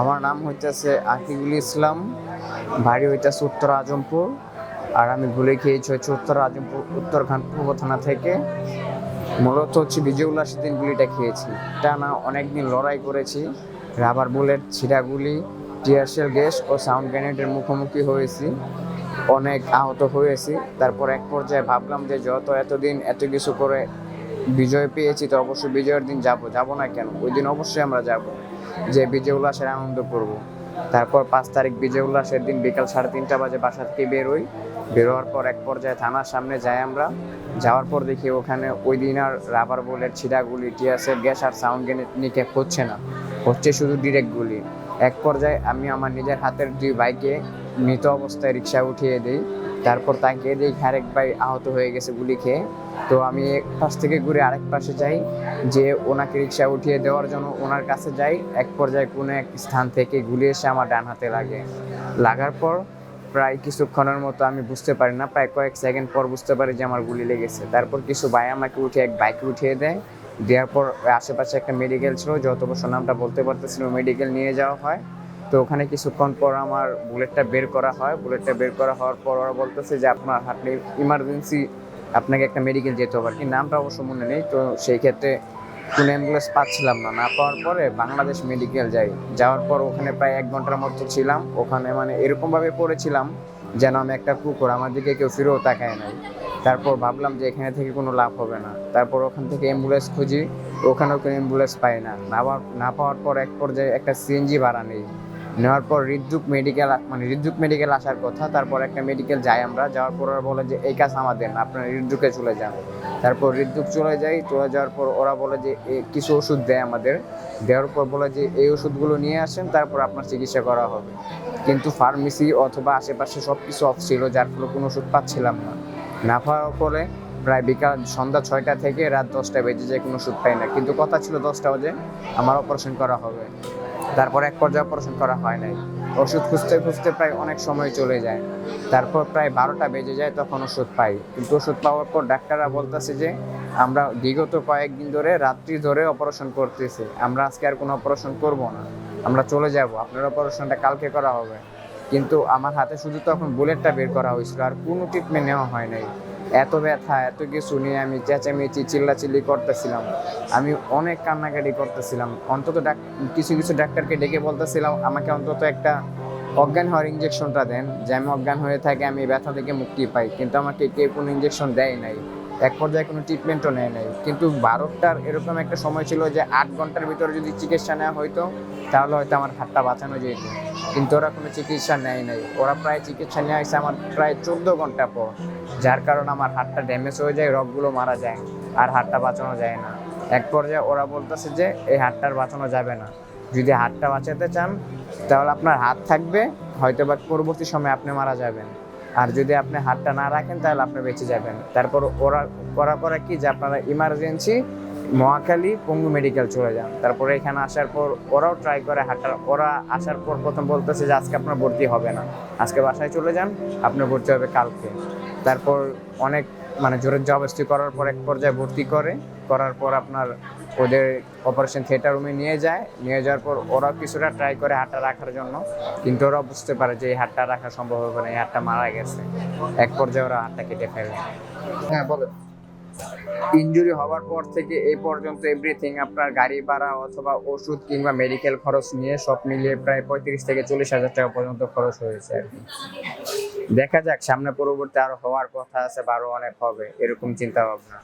আমার নাম হইতেছে আকিবুল ইসলাম, বাড়ি হইতেছে উত্তর আজমপুর আর আমি ভুলে খেয়েছি হচ্ছে উত্তর আজমপুর উত্তর খানপুর থানা থেকে। মূলত হচ্ছে বিজয় উল্লাসের দিন গুলিটা খেয়েছি। তা টানা অনেকদিন লড়াই করেছি, রাবার বুলেট ছিঁড়াগুলি টিয়ারশেল গ্যাস ও সাউন্ড গ্রেনেডের মুখোমুখি হয়েছি। অনেক আহত হয়েছি, তারপর এক পর্যায়ে ভাবলাম যে যত এতদিন এত কিছু করে বিজয় পেয়েছি, তো অবশ্যই বিজয়ের দিন যাব। যাব না কেন? ওই দিন অবশ্যই আমরা যাব। যে বিজয় উল্লাসের আনন্দ করব। তারপর পাঁচ তারিখ বিজয় উল্লাসের দিন বিকাল সাড়ে তিনটা বাজে বাসা থেকে বেরোই বেরোয়ার পর এক পর্যায়ে থানার সামনে যাই আমরা। যাওয়ার পর দেখি ওখানে ওই দিন আর রাবার বুলেট ছিটাগুলি টিয়াসের গ্যাস আর সাউন্ড গ্রেনেড নিকে হচ্ছে না। হচ্ছে শুধু ডিরেক্ট গুলি। এক পর্যায়ে আমি আমার নিজের হাতের দুই বাইকে মৃত অবস্থায় রিক্সা উঠিয়ে দিই। তারপর তাকে দেখি আরেক ভাই আহত হয়ে গেছে গুলি খেয়ে। তো আমি এক পাশ থেকে ঘুরে আরেক পাশে যাই, যে ওনাকে রিক্সা উঠিয়ে দেওয়ার জন্য ওনার কাছে যাই। এক পর্যায়ে কোনো এক স্থান থেকে গুলি এসে আমার ডান হাতে লাগে। লাগার পর প্রায় কিছুক্ষণের মতো আমি বুঝতে পারি না, প্রায় কয়েক সেকেন্ড পর বুঝতে পারি যে আমার গুলি লেগেছে। তারপর কিছু ভাই আমাকে উঠে এক বাইকে উঠিয়ে দেয়। দেওয়ার পর আশেপাশে একটা মেডিকেল ছিল, যত বছর নামটা বলতে পারতেছিল মেডিকেল নিয়ে যাওয়া হয়। তো ওখানে কিছুক্ষণ পর আমার বুলেটটা বের করা হয়। বুলেটটা বের করা হওয়ার পর ওরা বলতেছে যে, আপনার হাতে ইমার্জেন্সি আপনাকে একটা মেডিকেল যেতে হবে। আর কি নামটা অবশ্য মনে নেই, তো সেই ক্ষেত্রে কোনো অ্যাম্বুলেন্স পাচ্ছিলাম না। না পাওয়ার পরে বাংলাদেশ মেডিকেল যাই। যাওয়ার পর ওখানে প্রায় এক ঘণ্টার মতো ছিলাম। ওখানে মানে এরকমভাবে পড়েছিলাম যেন আমি একটা কুকুর, আমার দিকে কেউ ফিরেও তাকায় নাই। তারপর ভাবলাম যে, এখানে থেকে কোনো লাভ হবে না। তারপর ওখান থেকে অ্যাম্বুলেন্স খুঁজি। ওখানেও কোনো অ্যাম্বুলেন্স পাই না। না পাওয়ার পর এক পর্যায়ে একটা সিএনজি ভাড়া নেই। নেওয়ার পর হৃদযুগ মেডিকেল মানে হৃদযুগ মেডিকেল আসার কথা, তারপর একটা মেডিকেল যাই আমরা, যাওয়ার পর ওরা বলে যে, এই কাজ আমাদের না, আপনারা হৃদযুগে চলে যান। তারপর হৃদযুগ চলে যাই চলে যাওয়ার পর ওরা বলে যে কিছু ওষুধ দেয় আমাদের। দেওয়ার পর বলে যে, এই ওষুধগুলো নিয়ে আসেন, তারপর আপনার চিকিৎসা করা হবে। কিন্তু ফার্মেসি অথবা আশেপাশে সব কিছু অফ ছিল, যার ফলে কোনো ওষুধ পাচ্ছিলাম না। না পাওয়ার পরে প্রায় বিকাল সন্ধ্যা ছয়টা থেকে রাত দশটা বেজে যায়, কোনো ওষুধ পাই না। কিন্তু কথা ছিল দশটা বাজে, আমার অপারেশন করা হবে। তারপর এক পর্যায়ে অপারেশন করা হয় নাই। ওষুধ খুঁজতে খুঁজতে প্রায় অনেক সময় চলে যায়। তারপর প্রায় বারোটা বেজে যায়, তখন ওষুধ পাই। কিন্তু ওষুধ পাওয়ার পর ডাক্তাররা বলতেছে যে, আমরা বিগত কয়েকদিন ধরে, রাত্রি ধরে অপারেশন করতেছি। আমরা আজকে আর কোনো অপারেশন করব না। আমরা চলে যাব। আপনার অপারেশনটা কালকে করা হবে। কিন্তু আমার হাতে শুধু তখন বুলেটটা বের করা হয়েছিল। আর কোনো ট্রিটমেন্ট নেওয়া হয় নাই। এত ব্যথা, এত কিছু নিয়ে আমি চেঁচামেচি, চিল্লাচিল্লি করতেছিলাম। আমি অনেক কান্নাকাটি করতেছিলাম। অন্তত কিছু কিছু ডাক্তারকে ডেকে বলতেছিলাম, আমাকে অন্তত একটা অজ্ঞান হওয়ার ইঞ্জেকশনটা দেন। যে আমি অজ্ঞান হয়ে থাকে, আমি ব্যথা থেকে মুক্তি পাই। কিন্তু আমাকে কেউ কোনো ইঞ্জেকশন দেয় নাই। এক পর্যায়ে কোনো ট্রিটমেন্টও নেয় নাই। কিন্তু ভারতটার এরকম একটা সময় ছিল যে আট ঘণ্টার ভিতরে যদি চিকিৎসা নেওয়া হইতো, তাহলে হয়তো আমার হাতটা বাঁচানো যেত। কিন্তু ওরা কোনো চিকিৎসা নেয় নাই। ওরা প্রায় চিকিৎসা নিয়ে আসছে আমার প্রায় চোদ্দ ঘণ্টা পর। যার কারণে আমার হাতটা ড্যামেজ হয়ে যায়, রগগুলো মারা যায় আর হাতটা বাঁচানো যায় না। এক পর্যায়ে ওরা বলতেছে যে, এই হাতটা আর বাঁচানো যাবে না। যদি হাতটা বাঁচাতে চান, তাহলে আপনার হাত থাকবে হয়তো বা পরবর্তী সময় আপনি মারা যাবেন। আর যদি আপনি হাতটা না রাখেন, তাহলে আপনি বেঁচে যাবেন। তারপর ওরা করা করা কি যে, আপনারা ইমার্জেন্সি মহাখালী, পঙ্গু মেডিকেল চলে যান। তারপরে এখানে আসার পর ওরাও ট্রাই করে হাঁটা ওরা আসার পর প্রথম বলতেছে যে, আজকে আপনার ভর্তি হবে না। আজকে বাসায় চলে যান আপনার ভর্তি হবে কালকে। তারপর অনেক মানে জোরের জবস্তি করার পর এক পর্যায়ে ভর্তি করে করার পর আপনার ওদের অপারেশন থিয়েটার রুমে নিয়ে যায়। নিয়ে যাওয়ার পর ওরা কিছুটা ট্রাই করে হাতটা রাখার জন্য কিন্তু ওরা বুঝতে পারে যে এই হাতটা রাখা সম্ভব হবে না এই হাতটা মারা গেছে। এক পর্যায়ে ওরা হাতটা কেটে ফেলে। হ্যাঁ বলেন। ইনজুরি হওয়ার পর থেকে এই পর্যন্ত এভরিথিং আপনার গাড়ি ভাড়া অথবা ওষুধ কিংবা মেডিকেল খরচ নিয়ে সব মিলিয়ে প্রায় পঁয়ত্রিশ থেকে চল্লিশ হাজার টাকা পর্যন্ত খরচ হয়েছে আর কি। দেখা যাক, সামনে পরবর্তী আরও হওয়ার কথা আছে, বা আরও অনেক হবে, এরকম চিন্তা ভাবনা